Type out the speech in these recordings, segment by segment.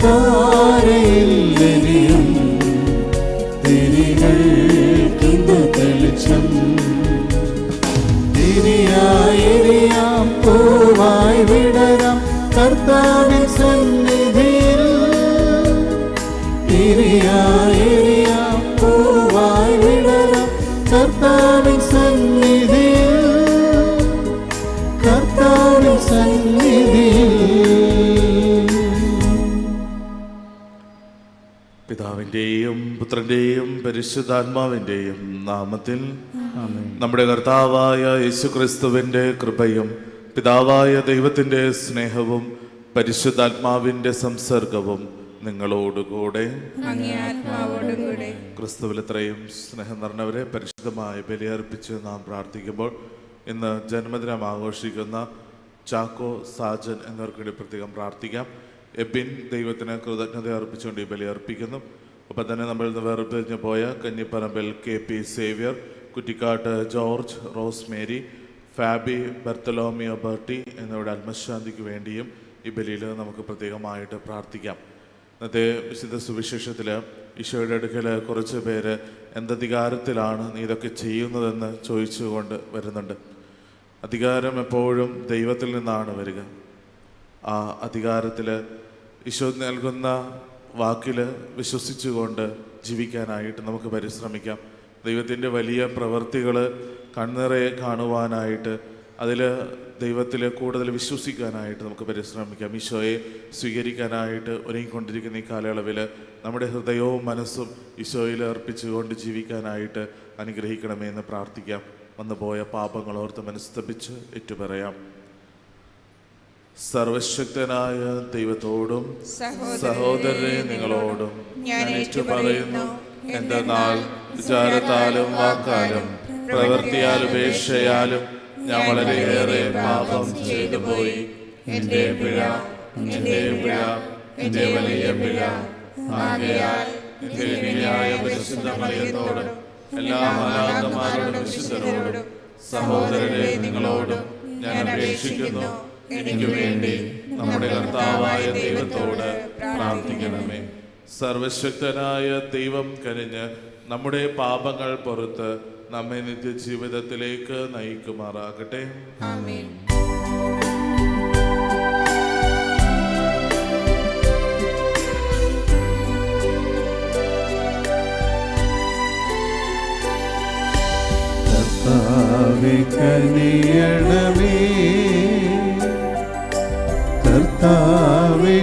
歌 പിതാവിന്റെയും പരിശുദ്ധാത്മാവിന്റെയും നാമത്തിൽ നമ്മുടെ കർത്താവായ യേശുക്രിസ്തുവിന്റെ കൃപയും പിതാവായ ദൈവത്തിന്റെ സ്നേഹവും പരിശുദ്ധാത്മാവിന്റെ സംസർഗവും നിങ്ങളോടുകൂടെ ക്രിസ്തുവിൽ ഇത്രയും സ്നേഹം നിറഞ്ഞവരെ പരിശുദ്ധമായി ബലിയർപ്പിച്ച് നാം പ്രാർത്ഥിക്കുമ്പോൾ ഇന്ന് ജന്മദിനം ആഘോഷിക്കുന്ന ചാക്കോ സാജൻ എന്നിവർക്ക് വേണ്ടി പ്രത്യേകം പ്രാർത്ഥിക്കാം. എബിൻ ദൈവത്തിന് കൃതജ്ഞത അർപ്പിച്ചുകൊണ്ട് ഈ ബലി അർപ്പിക്കുന്നു. ഒപ്പം തന്നെ നമ്മൾ ഇന്ന് പോയ കന്നിപ്പറമ്പിൽ കെ പി സേവ്യർ കുറ്റിക്കാട്ട് ജോർജ് റോസ് മേരി ഫാബി ബർത്തലോമിയോ ബർട്ടി എന്നിവരുടെ ആത്മശാന്തിക്ക് വേണ്ടിയും ഈ ബലിയിൽ നമുക്ക് പ്രത്യേകമായിട്ട് പ്രാർത്ഥിക്കാം. ഇന്നത്തെ വിശുദ്ധ സുവിശേഷത്തിൽ ഈശോയുടെ അടുക്കൽ കുറച്ച് പേര് എന്തധികാരത്തിലാണ് നീ ഇതൊക്കെ ചെയ്യുന്നതെന്ന് ചോദിച്ചുകൊണ്ട് വരുന്നുണ്ട്. അധികാരം എപ്പോഴും ദൈവത്തിൽ നിന്നാണ് വരിക. ആ അധികാരത്തിൽ ഈശോ നൽകുന്ന വാക്കിൽ വിശ്വസിച്ചുകൊണ്ട് ജീവിക്കാനായിട്ട് നമുക്ക് പരിശ്രമിക്കാം. ദൈവത്തിന്റെ വലിയ പ്രവൃത്തികൾ കണ്ണിറയെ കാണുവാനായിട്ട് അതിൽ ദൈവത്തിൽ കൂടുതൽ വിശ്വസിക്കാനായിട്ട് നമുക്ക് പരിശ്രമിക്കാം. ഈശോയെ സ്വീകരിക്കാനായിട്ട് ഒരുങ്ങിക്കൊണ്ടിരിക്കുന്ന ഈ കാലയളവിൽ നമ്മുടെ ഹൃദയവും മനസ്സും ഈശോയിൽ അർപ്പിച്ചുകൊണ്ട് ജീവിക്കാനായിട്ട് അനുഗ്രഹിക്കണമേ എന്ന് പ്രാർത്ഥിക്കാം. വന്നുപോയ പാപങ്ങളോർത്ത് മനസ്തപിച്ച് ഏറ്റുപറയാം. സർവശക്തനായ ദൈവത്തോടും സഹോദരനെ നിങ്ങളോടും ഞാൻ ഏറ്റു പറയുന്നു എന്തെന്നാൽ വിചാരത്താലും വാക്കാലും പ്രവൃത്തിയാലും ഉപേക്ഷയാലും ഞാൻ വളരെയേറെ പാപം ചെയ്തു പോയി എന്റെ പിഴ എന്റെ പിഴ എന്റെ വലിയ പിഴ. ആകയാൽ എല്ലാ വിശുദ്ധരോടും സഹോദരരെ നിങ്ങളോടും ഞാൻ അപേക്ഷിക്കുന്നു. എനിക്ക് വേണ്ടി നമ്മുടെ കർത്താവായ ദൈവത്തോട് പ്രാർത്ഥിക്കണമേ. സർവശക്തനായ ദൈവം കനിഞ്ഞ് നമ്മുടെ പാപങ്ങൾ പുറത്ത് നമ്മെ നിത്യജീവിതത്തിലേക്ക് നയിക്കുമാറാകട്ടെ. കനിയണമേ. കർത്താവെ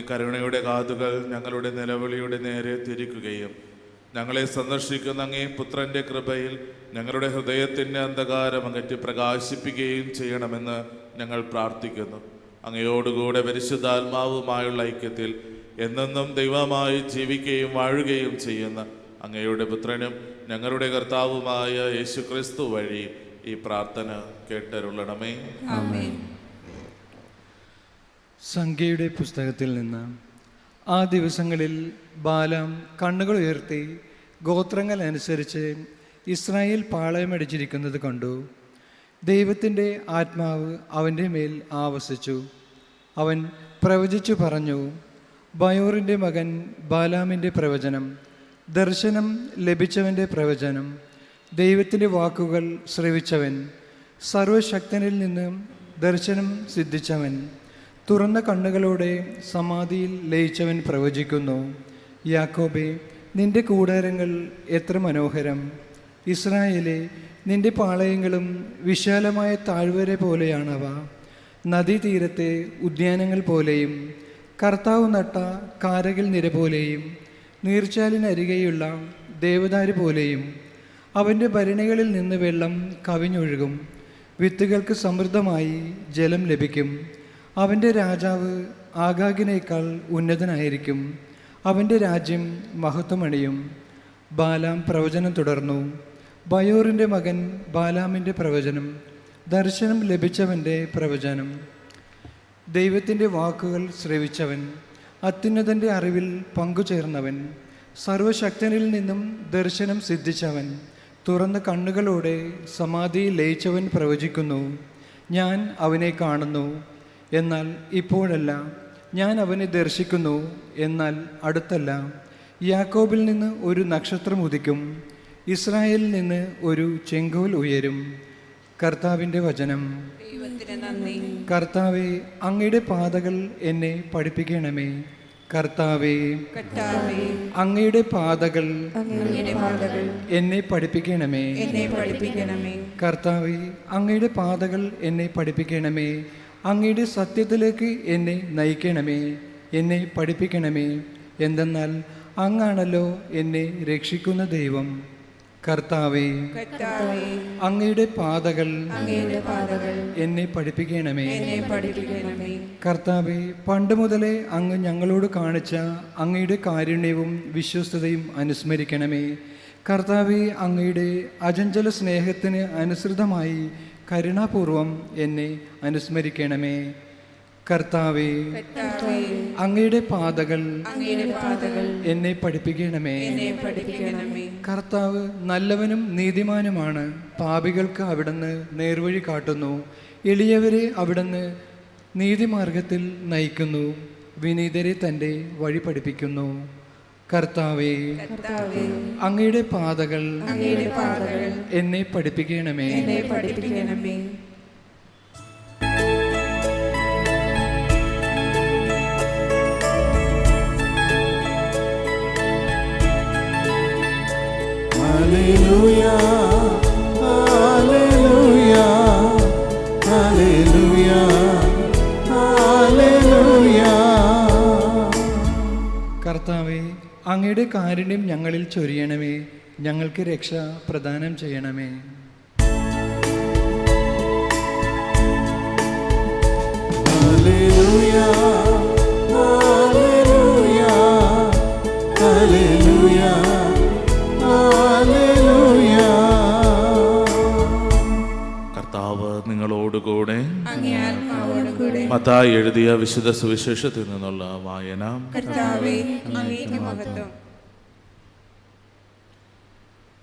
അങ്ങേ കരുണയുടെ കാതുകൾ ഞങ്ങളുടെ നിലവിളിയുടെ നേരെ തിരിക്കുകയും ഞങ്ങളെ സന്ദർശിക്കുന്ന അങ്ങേ പുത്രന്റെ കൃപയിൽ ഞങ്ങളുടെ ഹൃദയത്തിന്റെ അന്ധകാരം അകറ്റി പ്രകാശിപ്പിക്കുകയും ചെയ്യണമെന്ന് ഞങ്ങൾ പ്രാർത്ഥിക്കുന്നു. അങ്ങയോടുകൂടെ പരിശുദ്ധാത്മാവുമായുള്ള ഐക്യത്തിൽ എന്നെന്നും ദൈവമായി ജീവിക്കുകയും വാഴുകയും ചെയ്യുന്ന അങ്ങയുടെ പുത്രനും ഞങ്ങളുടെ കർത്താവുമായ യേശുക്രിസ്തു വഴി ഈ പ്രാർത്ഥന കേട്ടരുളണമേ. ആമേൻ. സംഖ്യയുടെ പുസ്തകത്തിൽ നിന്ന് ആ ദിവസങ്ങളിൽ ബാലം കണ്ണുകൾ ഉയർത്തി ഗോത്രങ്ങൾ അനുസരിച്ച് ഇസ്രായേൽ പാളയമടിച്ചിരിക്കുന്നത് കണ്ടു. ദൈവത്തിന്റെ ആത്മാവ് അവന്റെ മേൽ ആവസിച്ചു. അവൻ പ്രവചിച്ചു പറഞ്ഞു ബയോറിന്റെ മകൻ ബാലാമിന്റെ പ്രവചനം ദർശനം ലഭിച്ചവന്റെ പ്രവചനം ദൈവത്തിന്റെ വാക്കുകൾ ശ്രവിച്ചവൻ സർവശക്തനിൽ നിന്ന് ദർശനം സിദ്ധിച്ചവൻ തുറന്ന കണ്ണുകളോടെ സമാധിയിൽ ലയിച്ചവൻ പ്രവചിക്കുന്നു യാക്കോബെ നിന്റെ കൂടാരങ്ങൾ എത്ര മനോഹരം. ഇസ്രായേലെ നിന്റെ പാളയങ്ങളും വിശാലമായ താഴ്വര പോലെയാണവ. നദീതീരത്തെ ഉദ്യാനങ്ങൾ പോലെയും കർത്താവ് നട്ട കാരകൽ നിര പോലെയും നീർച്ചാലിനരികെയുള്ള ദേവദാരി പോലെയും. അവന്റെ ഭരണികളിൽ നിന്ന് വെള്ളം കവിഞ്ഞൊഴുകും. വിത്തുകൾക്ക് സമൃദ്ധമായി ജലം ലഭിക്കും. അവന്റെ രാജാവ് ആഗാഗിനേക്കാൾ ഉന്നതനായിരിക്കും. അവന്റെ രാജ്യം മഹത്വമണിയും. ബാലാം പ്രവചനം തുടർന്നു. ബയോറിന്റെ മകൻ ബാലാമിന്റെ പ്രവചനം. ദർശനം ലഭിച്ചവന്റെ പ്രവചനം. ദൈവത്തിന്റെ വാക്കുകൾ ശ്രവിച്ചവൻ. അത്യുന്നതന്റെ അറിവിൽ പങ്കുചേർന്നവൻ. സർവശക്തനിൽ നിന്നും ദർശനം സിദ്ധിച്ചവൻ. തുറന്ന കണ്ണുകളോടെ സമാധിയിൽ ലയിച്ചവൻ പ്രവചിക്കുന്നു. ഞാൻ അവനെ കാണുന്നു. എന്നാൽ ഇപ്പോഴല്ല ഞാൻ അവനെ ദർശിക്കുന്നു. എന്നാൽ അടുത്തല്ല യാക്കോബിൽ നിന്ന് ഒരു നക്ഷത്രം ഉദിക്കും ഇസ്രായേലിൽ നിന്ന് ഒരു ചെങ്കോൽ ഉയരും. കർത്താവിന്റെ വചനം. കർത്താവെ അങ്ങയുടെ പാതകൾ എന്നെ പഠിപ്പിക്കണമേ. കർത്താവെ കർത്താവേ അങ്ങയുടെ പാതകൾ അങ്ങയുടെ പാതകൾ എന്നെ പഠിപ്പിക്കണമേ. എന്നെ പഠിപ്പിക്കണമേ. കർത്താവെ അങ്ങയുടെ പാതകൾ എന്നെ പഠിപ്പിക്കണമേ. അങ്ങയുടെ സത്യത്തിലേക്ക് എന്നെ നയിക്കണമേ എന്നെ പഠിപ്പിക്കണമേ. എന്തെന്നാൽ അങ്ങാണല്ലോ എന്നെ രക്ഷിക്കുന്ന ദൈവം. കർത്താവെ അങ്ങയുടെ പാതകൾ എന്നെ പഠിപ്പിക്കണമേ. എന്നെ പഠിപ്പിക്കണമേ. കർത്താവെ പണ്ട് മുതലേ അങ്ങ് ഞങ്ങളോട് കാണിച്ച അങ്ങയുടെ കാരുണ്യവും വിശ്വസ്തതയും അനുസ്മരിക്കണമേ. കർത്താവെ അങ്ങയുടെ അചഞ്ചല സ്നേഹത്തിന് അനുസൃതമായി കരുണാപൂർവം എന്നെ അനുസ്മരിക്കണമേ. കർത്താവെ അങ്ങയുടെ പാതകൾ എന്നെ പഠിപ്പിക്കണമേ. കർത്താവ് നല്ലവനും നീതിമാനുമാണ്. പാപികൾക്ക് അവിടുന്ന് നേർവഴി കാട്ടുന്നു. എളിയവരെ അവിടുന്ന് നീതിമാർഗത്തിൽ നയിക്കുന്നു. വിനീതരെ തന്റെ വഴി പഠിപ്പിക്കുന്നു. കർത്താവേ അങ്ങയുടെ പാതകൾ എന്നെ പഠിപ്പിക്കണമേ. എന്നെ പഠിപ്പിക്കണമേ. Hallelujah hallelujah hallelujah hallelujah. കർത്താവേ അങ്ങയുടെ കാരുണ്യം ഞങ്ങളിൽ ചൊരിയണമേ. ഞങ്ങൾക്ക് രക്ഷ പ്രദാനം ചെയ്യണമേ. മത്തായി എഴുതിയ വിശുദ്ധ സുവിശേഷത്തിൽ നിന്നുള്ള വായന.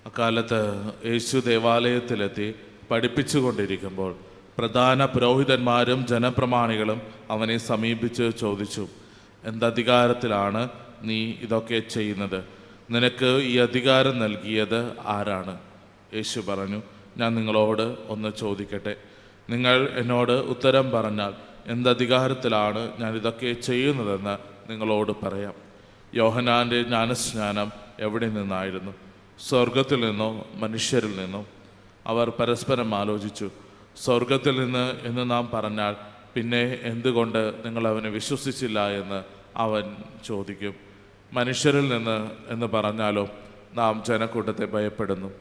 അക്കാലത്ത് യേശു ദേവാലയത്തിലെത്തി പഠിപ്പിച്ചുകൊണ്ടിരിക്കുമ്പോൾ പ്രധാന പുരോഹിതന്മാരും ജനപ്രമാണികളും അവനെ സമീപിച്ച് ചോദിച്ചു എന്തധികാരത്തിലാണ് നീ ഇതൊക്കെ ചെയ്യുന്നത്? നിനക്ക് ഈ അധികാരം നൽകിയത് ആരാണ്? യേശു പറഞ്ഞു ഞാൻ നിങ്ങളോട് ഒന്ന് ചോദിക്കട്ടെ. നിങ്ങൾ എന്നോട് ഉത്തരം പറഞ്ഞാൽ എന്തധികാരത്തിലാണ് ഞാൻ ഇതൊക്കെ ചെയ്യുന്നതെന്ന് നിങ്ങളോട് പറയാം. യോഹനാന്റെ ജ്ഞാനസ്നാനം എവിടെ നിന്നായിരുന്നു? സ്വർഗത്തിൽ നിന്നോ മനുഷ്യരിൽ നിന്നോ? അവർ പരസ്പരം ആലോചിച്ചു. സ്വർഗത്തിൽ നിന്ന് എന്ന് നാം പറഞ്ഞാൽ പിന്നെ എന്തുകൊണ്ട് നിങ്ങൾ അവനെ വിശ്വസിച്ചില്ല എന്ന് അവൻ ചോദിക്കും. മനുഷ്യരിൽ നിന്ന് എന്ന് പറഞ്ഞാലോ നാം ജനക്കൂട്ടത്തെ ഭയപ്പെടുന്നു.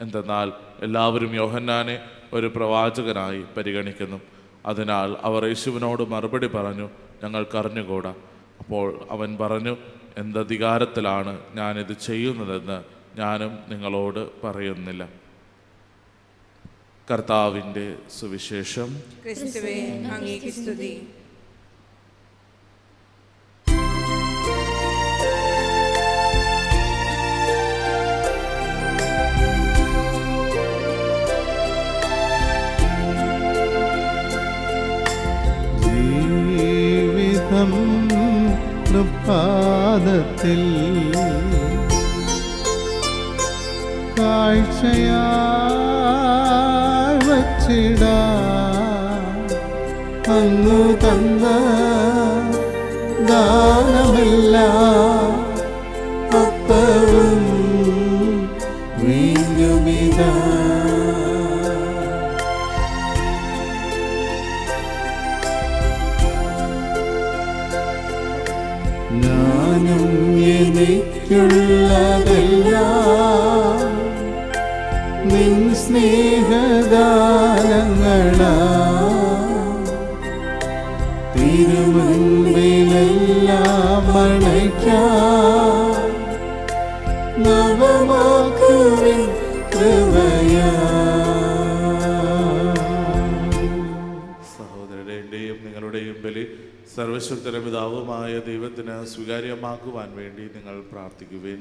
എന്തെന്നാൽ എല്ലാവരും യോഹന്നാനെ ഒരു പ്രവാചകനായി പരിഗണിക്കുന്നു. അതിനാൽ അവർ യേശുവിനോട് മറുപടി പറഞ്ഞു ഞങ്ങൾക്കറിഞ്ഞുകൂടാ? അപ്പോൾ അവൻ പറഞ്ഞു എന്തധികാരത്തിലാണ് ഞാനിത് ചെയ്യുന്നതെന്ന് ഞാനും നിങ്ങളോട് പറയുന്നില്ല. കർത്താവിന്റെ സുവിശേഷം. ക്രിസ്തുവേ അങ്ങേക്ക് സ്തുതി ജീവിതം പാദത്തിൽ കാഴ്ചയായി അങ്ങു തന്ന ദാനമല്ല vida. സഹോദരരുടെയും നിങ്ങളുടെയും ബലി സർവശക്തര പിതാവുമായ ദൈവത്തിന് സ്വീകാര്യമാക്കുവാൻ വേണ്ടി നിങ്ങൾ പ്രാർത്ഥിക്കുവിൻ.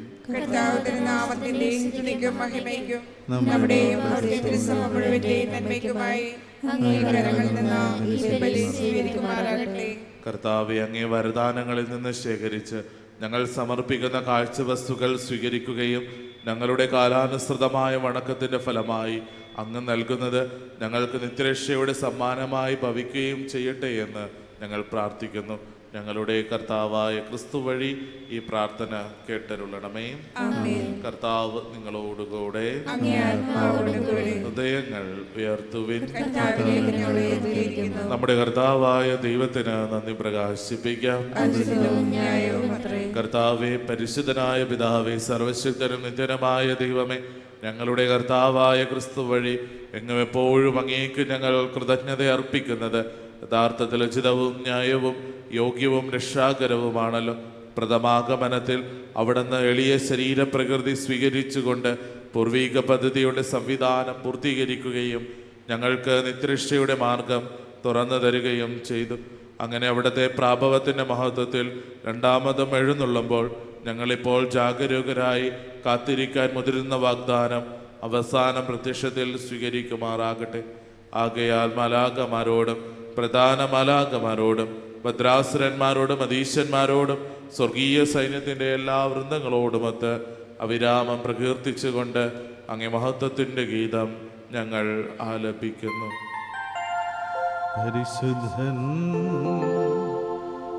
കർത്താവെ അങ്ങേ വരദാനങ്ങളിൽ നിന്ന് ശേഖരിച്ച് ഞങ്ങൾ സമർപ്പിക്കുന്ന കാഴ്ചവസ്തുക്കൾ സ്വീകരിക്കുകയും ഞങ്ങളുടെ കാലാനുസൃതമായ വണക്കത്തിന്റെ ഫലമായി അങ്ങ് നൽകുന്നത് ഞങ്ങൾക്ക് നിത്യരക്ഷയുടെ സമ്മാനമായി ഭവിക്കുകയും ചെയ്യട്ടെ എന്ന് ഞങ്ങൾ പ്രാർത്ഥിക്കുന്നു. ഞങ്ങളുടെ കർത്താവായ ക്രിസ്തു വഴി ഈ പ്രാർത്ഥന കേട്ടരുളണമേ. കർത്താവ് നിങ്ങളോടുകൂടെ ഹൃദയങ്ങൾ ഉയർത്തുവിൻ. നമ്മുടെ കർത്താവായ ദൈവത്തിന് നന്ദി പ്രകാശിപ്പിക്കാം. കർത്താവെ പരിശുദ്ധനായ പിതാവെ സർവശുദ്ധനും നിത്യനമായ ദൈവമേ ഞങ്ങളുടെ കർത്താവായ ക്രിസ്തു വഴി എങ്ങും എപ്പോഴും അങ്ങേക്ക് ഞങ്ങൾ കൃതജ്ഞത അർപ്പിക്കുന്നത്. യഥാർത്ഥത്തിൽ ഉചിതവും ന്യായവും യോഗ്യവും രക്ഷാകരവുമാണല്ലോ. പ്രഥമാഗമനത്തിൽ അവിടുന്ന് എളിയ ശരീരപ്രകൃതി സ്വീകരിച്ചുകൊണ്ട് പൂർവീക പദ്ധതിയുടെ സംവിധാനം പൂർത്തീകരിക്കുകയും ഞങ്ങൾക്ക് നിത്യരക്ഷയുടെ മാർഗം തുറന്നു തരികയും ചെയ്തു. അങ്ങനെ അവിടുത്തെ പ്രാഭവത്തിന്റെ മഹത്വത്തിൽ രണ്ടാമതും എഴുന്നള്ളുമ്പോൾ ഞങ്ങളിപ്പോൾ ജാഗരൂകരായി കാത്തിരിക്കാൻ മുതിരുന്ന വാഗ്ദാനം അവസാന പ്രത്യക്ഷത്തിൽ സ്വീകരിക്കുമാറാകട്ടെ. ആകയാൽ മലാകമാരോടും പ്രധാന മലാകമാരോടും ഭദ്രാസുരന്മാരോടും അതീശന്മാരോടും സ്വർഗീയ സൈന്യത്തിന്റെ എല്ലാ വൃന്ദങ്ങളോടുമൊത്ത് അവിരാമം പ്രകീർത്തിച്ചുകൊണ്ട് അങ്ങേ മഹത്വത്തിന്റെ ഗീതം ഞങ്ങൾ ആലപിക്കുന്നു. പരിശുദ്ധൻ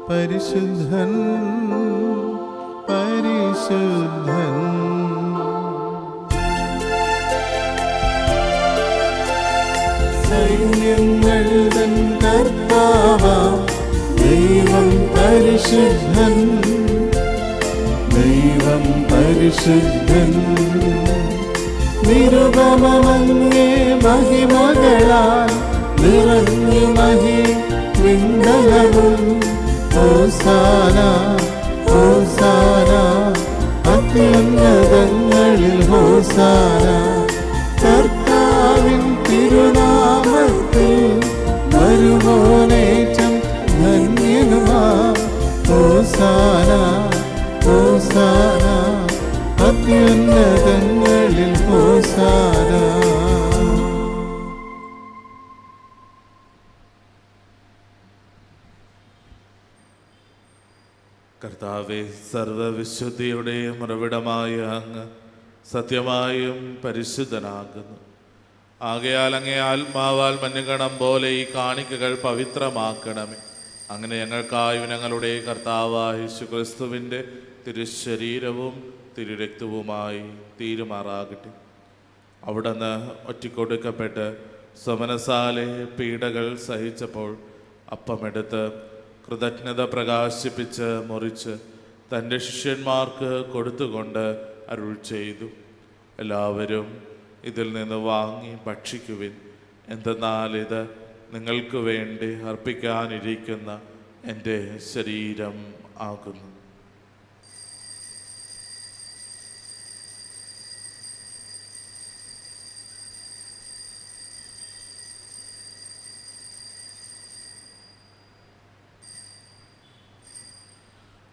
പരിശുദ്ധൻ പരിശുദ്ധൻ. സൈന്യങ്ങൾ തൻ കർത്താവാം ദൈവം പരിശുദ്ധൻ. ദൈവം പരിശുദ്ധൻ. നിരുപമങ്ങേ മഹിമകളാൽ നിറഞ്ഞു മഹി വിണ്ടലവും ഹോസാന. ഹോസാന അത്യുന്നതങ്ങളിൽ ഹോസാന. കർത്താവിൻ തിരുനാമത്തിൽ വരുമോനേറ്റം ധന്യനുമാം. ഹോസാന ഹോസാന അത്യുന്നതങ്ങളിൽ ഹോസാന. കർത്താവെ സർവവിശുദ്ധിയുടെ ഉറവിടമായ അങ്ങ് സത്യമായും പരിശുദ്ധനാകുന്നു. ആകയാൽ അങ്ങേ ആത്മാവാൽ മഞ്ഞുകണം പോലെ ഈ കാണിക്കകൾ പവിത്രമാക്കണമേ. അങ്ങനെ ഞങ്ങൾക്കായി ഞങ്ങളുടെ കർത്താവായ ശുക്രിസ്തുവിന്റെ തിരുശരീരവും തിരുരക്തവുമായി തീരുമാറാകട്ടെ. അവിടുന്ന് ഒറ്റിക്കൊടുക്കപ്പെട്ട് സ്വമനസാലെ പീഡകൾ സഹിച്ചപ്പോൾ അപ്പമെടുത്ത് കൃതജ്ഞത പ്രകാശിപ്പിച്ച് മുറിച്ച് തന്റെ ശിഷ്യന്മാർക്ക് കൊടുത്തുകൊണ്ട് അരുൾ ചെയ്തു. എല്ലാവരും ഇതിൽ നിന്ന് വാങ്ങി ഭക്ഷിക്കുവിൻ. എന്തെന്നാൽ ഇത് നിങ്ങൾക്ക് വേണ്ടി അർപ്പിക്കാനിരിക്കുന്ന എന്റെ ശരീരം ആകുന്നു.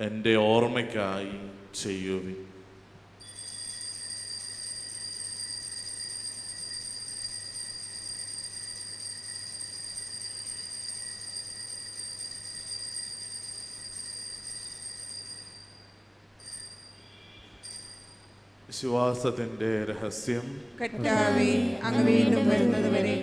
എന്റെ ഓർമ്മയ്ക്കായി ചെയ്യുവിൻ. വിശ്വാസത്തിന്റെ രഹസ്യം കർത്താവേ അങ്ങ് വീണ്ടും വരുന്നതുവരെ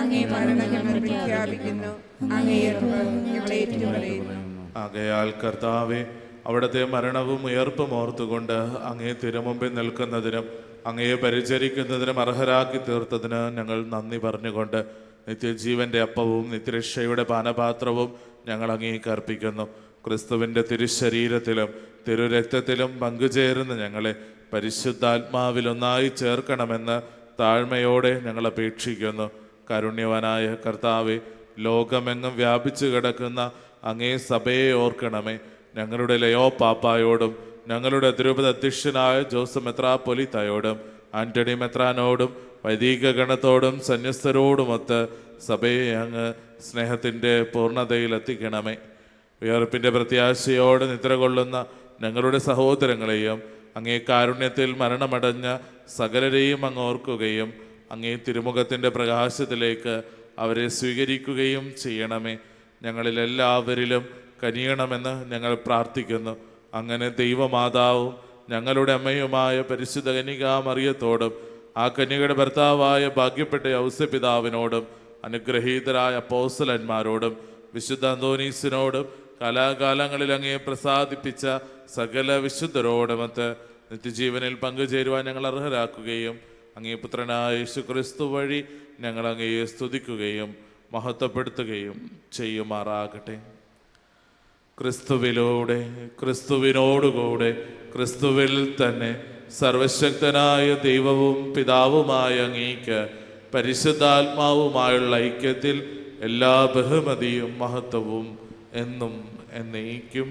അങ്ങേ മരണം ഞങ്ങൾ പ്രഖ്യാപിക്കുന്നു. അങ്ങേ ഉയർപ്പ് ഞങ്ങൾ ഏറ്റുപറയുന്നു. ആകയാൽ കർത്താവെ അവിടുത്തെ മരണവും ഉയർപ്പും ഓർത്തുകൊണ്ട് അങ്ങേ തിരുമുമ്പിൽ നിൽക്കുന്നതിനും അങ്ങയെ പരിചരിക്കുന്നതിനും അർഹരാക്കി തീർത്തതിന് ഞങ്ങൾ നന്ദി പറഞ്ഞുകൊണ്ട് നിത്യജീവന്റെ അപ്പവും നിത്യരക്ഷയുടെ പാനപാത്രവും ഞങ്ങൾ അങ്ങേക്ക് അർപ്പിക്കുന്നു. ക്രിസ്തുവിന്റെ തിരുശരീരത്തിലും തിരുരക്തത്തിലും പങ്കുചേരുന്ന ഞങ്ങളെ പരിശുദ്ധാത്മാവിലൊന്നായി ചേർക്കണമെന്ന് താഴ്മയോടെ ഞങ്ങൾ അപേക്ഷിക്കുന്നു. കാരുണ്യവാനായ കർത്താവെ ലോകമെങ്ങും വ്യാപിച്ചു കിടക്കുന്ന അങ്ങേ സഭയെ ഓർക്കണമേ. ഞങ്ങളുടെ ലയോ പാപ്പായോടും ഞങ്ങളുടെ ദ്രുപത അധ്യക്ഷനായ ജോസഫ് മെത്രാപ്പൊലിത്തയോടും ആന്റണി മെത്രാനോടും വൈദിക ഗണത്തോടും സന്യസ്തരോടുമൊത്ത് സഭയെ അങ്ങ് സ്നേഹത്തിന്റെ പൂർണതയിൽ എത്തിക്കണമേ പ്രത്യാശയോടെ നിദ്ര കൊള്ളുന്ന ഞങ്ങളുടെ സഹോദരങ്ങളെയും അങ്ങേ കാരുണ്യത്തിൽ മരണമടഞ്ഞ സകലരെയും അങ്ങ് ഓർക്കുകയും അങ്ങേ തിരുമുഖത്തിന്റെ പ്രകാശത്തിലേക്ക് അവരെ സ്വീകരിക്കുകയും ചെയ്യണമേ. ഞങ്ങളിൽ എല്ലാവരിലും കനിയണമെന്ന് ഞങ്ങൾ പ്രാർത്ഥിക്കുന്നു. അങ്ങനെ ദൈവമാതാവും ഞങ്ങളുടെ അമ്മയുമായ പരിശുദ്ധ കന്യകാമറിയത്തോടും ആ കന്യകയുടെ ഭർത്താവായ ഭാഗ്യപ്പെട്ട ഔസ്യപിതാവിനോടും അനുഗ്രഹീതരായ അപ്പോസ്തലന്മാരോടും വിശുദ്ധ അന്തോനീസിനോടും കാലാകാലങ്ങളിൽ അങ്ങേ പ്രസാദിപ്പിച്ച സകല വിശുദ്ധരോടുമൊത്ത് നിത്യജീവനിൽ പങ്കുചേരുവാൻ ഞങ്ങൾ അർഹരാക്കുകയും അങ്ങേ പുത്രനായ യേശു ക്രിസ്തു വഴി ഞങ്ങൾ അങ്ങയെ സ്തുതിക്കുകയും മഹത്വപ്പെടുത്തുകയും ചെയ്യുമാറാകട്ടെ. ക്രിസ്തുവിലൂടെ ക്രിസ്തുവിനോടുകൂടെ ക്രിസ്തുവിൽ തന്നെ സർവശക്തനായ ദൈവവും പിതാവുമായ അങ്ങേക്ക് പരിശുദ്ധാത്മാവുമായുള്ള ഐക്യത്തിൽ എല്ലാ ബഹുമതിയും മഹത്വവും എന്നും എന്നേക്കും.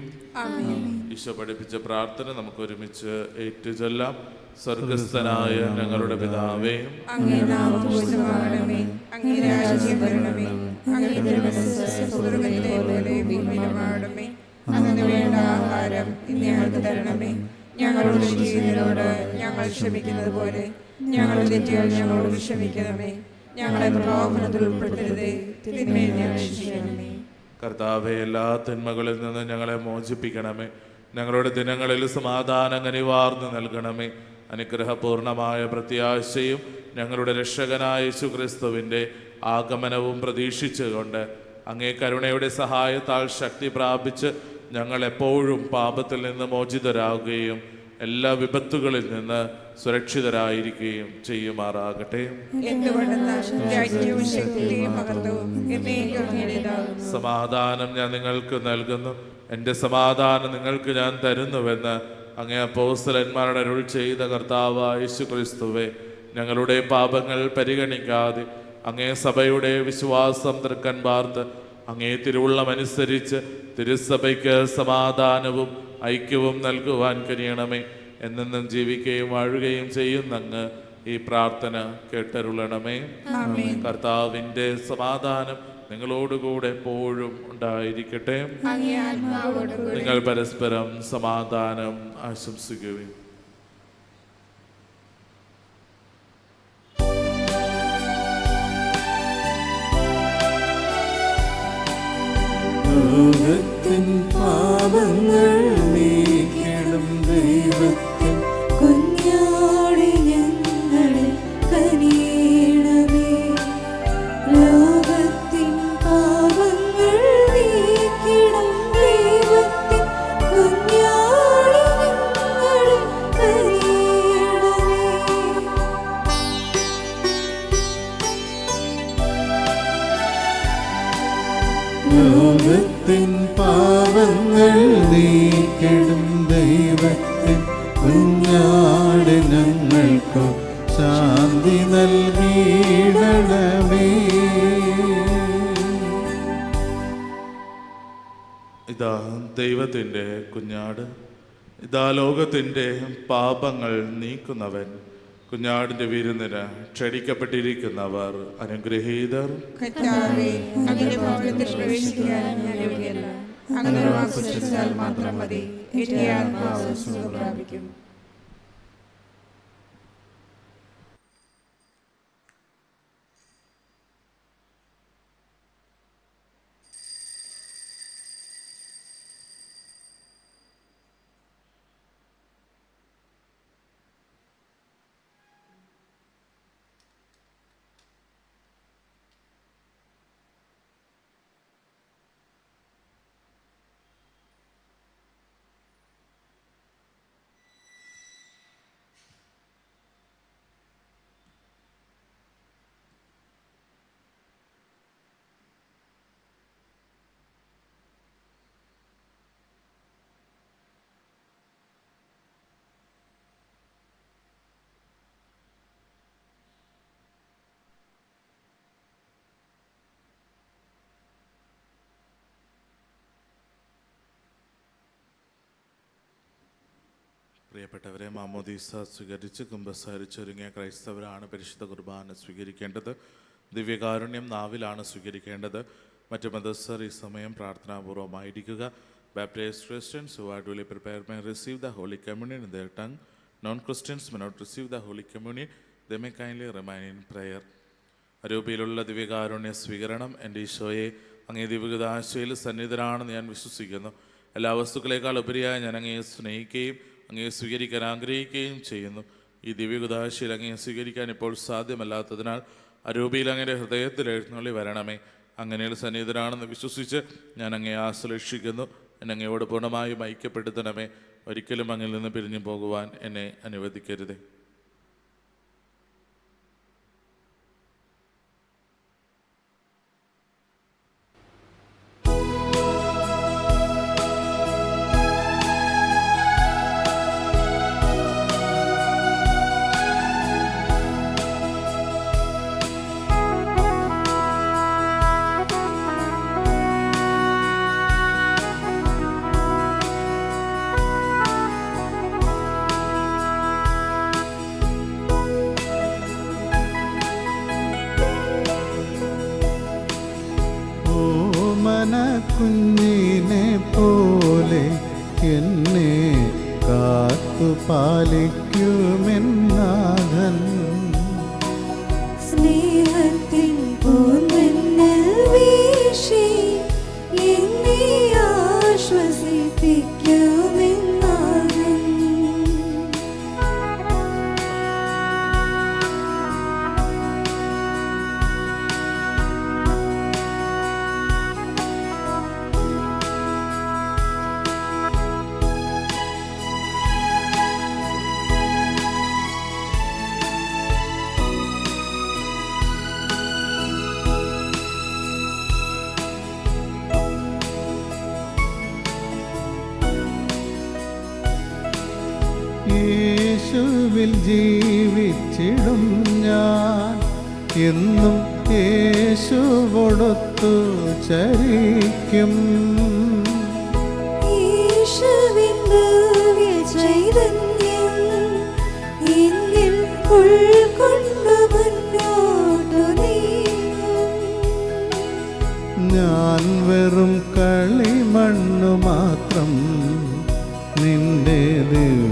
ഈശോ പഠിപ്പിച്ച പ്രാർത്ഥന നമുക്ക് ഒരുമിച്ച് ഏറ്റുചൊല്ലാം. സ്വർഗസ്ഥനായ ഞങ്ങളുടെ പിതാവേ. അങ്ങേ ഇന്ന് ഞങ്ങൾക്ക് തരണമേ. ഞങ്ങൾ തെറ്റുകൾ ഞങ്ങളോട് ക്ഷമിക്കണമേ. ഞങ്ങളെ പ്രലോഭനത്തിൽ തിന്മയിൽ കർത്താവെ എല്ലാ തിന്മകളിൽ നിന്ന് ഞങ്ങളെ മോചിപ്പിക്കണമേ. ഞങ്ങളുടെ ദിനങ്ങളിൽ സമാധാനം അനിവാർന്ന് നൽകണമേ. അനുഗ്രഹപൂർണമായ പ്രത്യാശയും ഞങ്ങളുടെ രക്ഷകനായ ശുക്രിസ്തുവിന്റെ ക്രിസ്തുവിന്റെ ആഗമനവും പ്രതീക്ഷിച്ചുകൊണ്ട് അങ്ങേ കരുണയുടെ സഹായത്താൽ ശക്തി പ്രാപിച്ച് ഞങ്ങൾ എപ്പോഴും പാപത്തിൽ നിന്ന് മോചിതരാകുകയും എല്ലാ വിപത്തുകളിൽ നിന്ന് സുരക്ഷിതരായിരിക്കുകയും ചെയ്യുമാറാകട്ടെ. സമാധാനം ഞാൻ നിങ്ങൾക്ക് നൽകുന്നു. എന്റെ സമാധാനം നിങ്ങൾക്ക് ഞാൻ തരുന്നുവെന്ന് അങ്ങേ അപ്പോസ്തലന്മാരുടെ അരുൾ ചെയ്ത കർത്താവ് യേശു ക്രിസ്തുവെ ഞങ്ങളുടെ പാപങ്ങൾ പരിഗണിക്കാതെ അങ്ങേ സഭയുടെ വിശ്വാസം തൃക്കൻ അങ്ങേ തിരുവുള്ളമനുസരിച്ച് തിരുസഭയ്ക്ക് സമാധാനവും ഐക്യവും നൽകുവാൻ കഴിയണമേ. എന്നെന്നും ജീവിക്കുകയും വാഴുകയും ചെയ്യുന്നങ്ങ് ഈ പ്രാർത്ഥന കേട്ടരുളണമേ. കർത്താവിന്റെ സമാധാനം നിങ്ങളോടുകൂടെ എപ്പോഴും ഉണ്ടായിരിക്കട്ടെ. അങ്ങേ നിങ്ങൾ പരസ്പരം സമാധാനം ആശംസിക്കുകയും ലോകത്തിൻ പാപങ്ങൾ പാപങ്ങൾ നീക്കുന്നവൻ കുഞ്ഞാടിന്റെ വിരുന്നിന് ക്ഷണിക്കപ്പെട്ടിരിക്കുന്നവർ അനുഗ്രഹീതർ. അങ്ങനെ മാത്രം മതി. പ്രാപിക്കും പ്രിയപ്പെട്ടവരെ മാമോദീസ സ്വീകരിച്ച് കുമ്പസാരിച്ചൊരുങ്ങിയ ക്രൈസ്തവരാണ് പരിശുദ്ധ കുർബാന സ്വീകരിക്കേണ്ടത്. ദിവ്യകാരുണ്യം നാവിലാണ് സ്വീകരിക്കേണ്ടത്. മറ്റു മതസ്ഥർ ഈ സമയം പ്രാർത്ഥനാപൂർവമായിരിക്കുക baptised Christians who are prepare may receive the holy communion in their tongue non Christians may not receive the holy communion they may kindly remain in prayer അരൂപയിലുള്ള ദിവ്യകാരുണ്യ സ്വീകരണം എന്റെ ഈശോയെ അങ്ങേ ദിവ്യതാശയിൽ സന്നിധനാണെന്ന് ഞാൻ വിശ്വസിക്കുന്നു. എല്ലാ വസ്തുക്കളേക്കാൾ ഉപരിയായി ഞാൻ അങ്ങയെ സ്നേഹിക്കുകയും അങ്ങയെ സ്വീകരിക്കാൻ ആഗ്രഹിക്കുകയും ചെയ്യുന്നു. ഈ ദിവ്യകുദാശയിൽ അങ്ങയെ സ്വീകരിക്കാൻ ഇപ്പോൾ സാധ്യമല്ലാത്തതിനാൽ അരൂപിയിൽ അങ്ങയുടെ ഹൃദയത്തിൽ എഴുന്നള്ളി വരണമേ. അങ്ങനെയുള്ള സന്നിധനാണെന്ന് വിശ്വസിച്ച് ഞാൻ അങ്ങയെ ആശ്ലേഷിക്കുന്നു. എന്നെ അങ്ങയോട് പൂർണമായും ഐക്യപ്പെടുത്തണമേ. ഒരിക്കലും അങ്ങിൽ നിന്ന് പിരിഞ്ഞു പോകുവാൻ എന്നെ അനുവദിക്കരുതേ. യേശുവിൽ ജീവിച്ചിടും ഞാൻ. എന്നും ചരിക്കും. ഉൾക്കൊണ്ടു മുന്നോട്ടു നീങ്ങും. ഞാൻ വെറും കളിമണ്ണു മാത്രം നിന്റെ ദിവ്യമം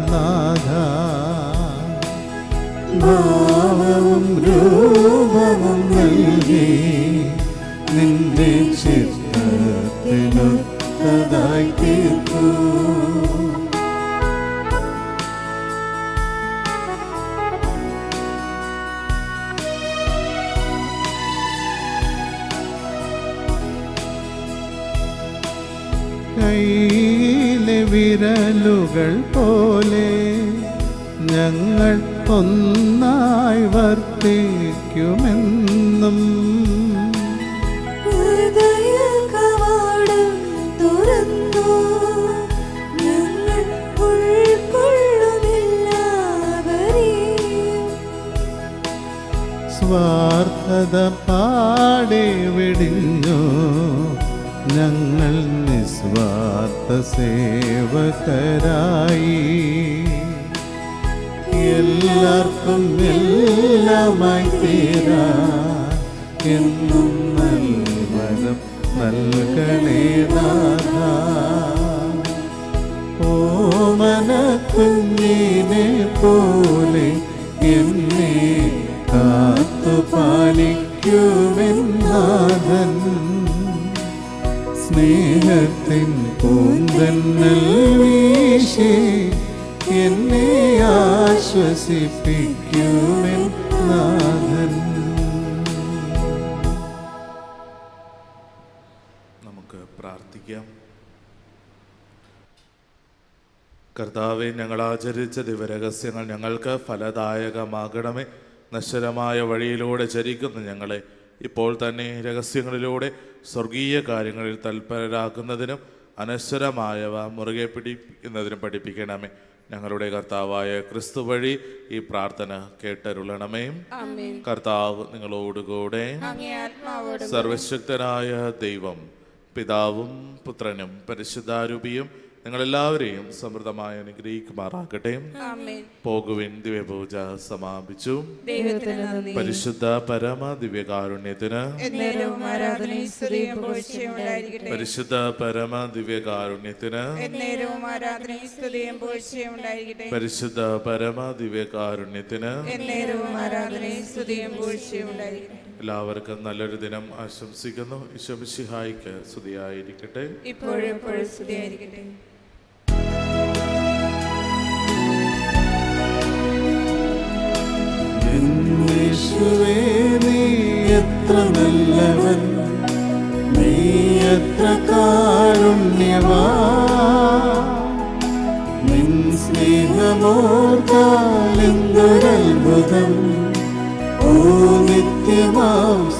നാഥ. ഭാവവും രൂപവും നൽകി നിന്റെ ചിത്രത്തിനൊത്തതായി വിരലുകൾ പോലെ ഞങ്ങൾ ഒന്നായി വർത്തിക്കുമെന്നും സ്വാർത്ഥത പാടെ വെടിഞ്ഞു ഞങ്ങൾ നിസ്വാർത്ഥ സേവകരായി. എല്ലാവർക്കും എല്ലാമായി തീരാ. എന്നും നൽവരം നൽകണേ നാഥ. ഓമന കുഞ്ഞിനെ പോലെ എന്നെ കാത്തു പാലിക്കുമെന്നാഥൻ സ്നേഹത്തിൻ പൂന്തന്നൽ വീശേ എന്നെ ആശ്വസിപ്പിക്കുമെന്നാഥൻ നമുക്ക് പ്രാർത്ഥിക്കാം. കർത്താവെ ഞങ്ങൾ ആചരിച്ച ദിവരഹസ്യങ്ങൾ ഞങ്ങൾക്ക് ഫലദായകമാകണമേ. നശ്വരമായ വഴിയിലൂടെ ചരിക്കുന്ന ഞങ്ങളെ ഇപ്പോൾ തന്നെ രഹസ്യങ്ങളിലൂടെ സ്വർഗീയ കാര്യങ്ങളിൽ തൽപരരാക്കുന്നതിനും അനശ്വരമായവ മുറുകെ പിടിക്കുന്നതിനും പഠിപ്പിക്കണമേ. ഞങ്ങളുടെ കർത്താവായ ക്രിസ്തു വഴി ഈ പ്രാർത്ഥന കേട്ടരുളണമേ. കർത്താവ് നിങ്ങളോടുകൂടെ സർവശക്തനായ ദൈവം പിതാവും പുത്രനും പരിശുദ്ധാരൂപിയും നിങ്ങളെല്ലാവരെയും സമൃദ്ധമായി അനുഗ്രഹിക്കുമാറാകട്ടെ. പോകുവിൻ ദിവ്യപൂജ സമാപിച്ചു. പരിശുദ്ധ പരമ ദിവ്യകാരുണ്യത്തിന് പരിശുദ്ധ പരമ ദിവ്യകാരുണ്യത്തിന് പരിശുദ്ധ പരമ ദിവ്യകാരുണ്യത്തിന് എല്ലാവർക്കും നല്ലൊരു ദിനം ആശംസിക്കുന്നു. ഈശോമിശിഹായിക്ക് സ്തുതിയായിരിക്കട്ടെ. ഇപ്പോഴും ഇപ്പോഴും സ്തുതിയായിരിക്കട്ടെ.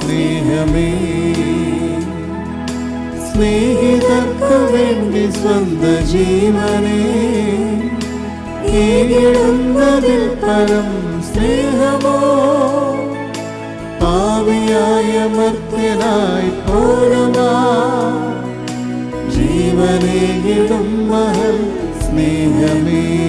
സ്നേഹമേ. സ്നേഹിതർക്കു വേണ്ടി സ്വന്ത ജീവനേ കീഴിടുന്നതിൽ പരം സ്നേഹമോ? പാവിയായ മർത്തനായി പോരമാ. ജീവനേ ഇടും മഹൽ സ്നേഹമേ.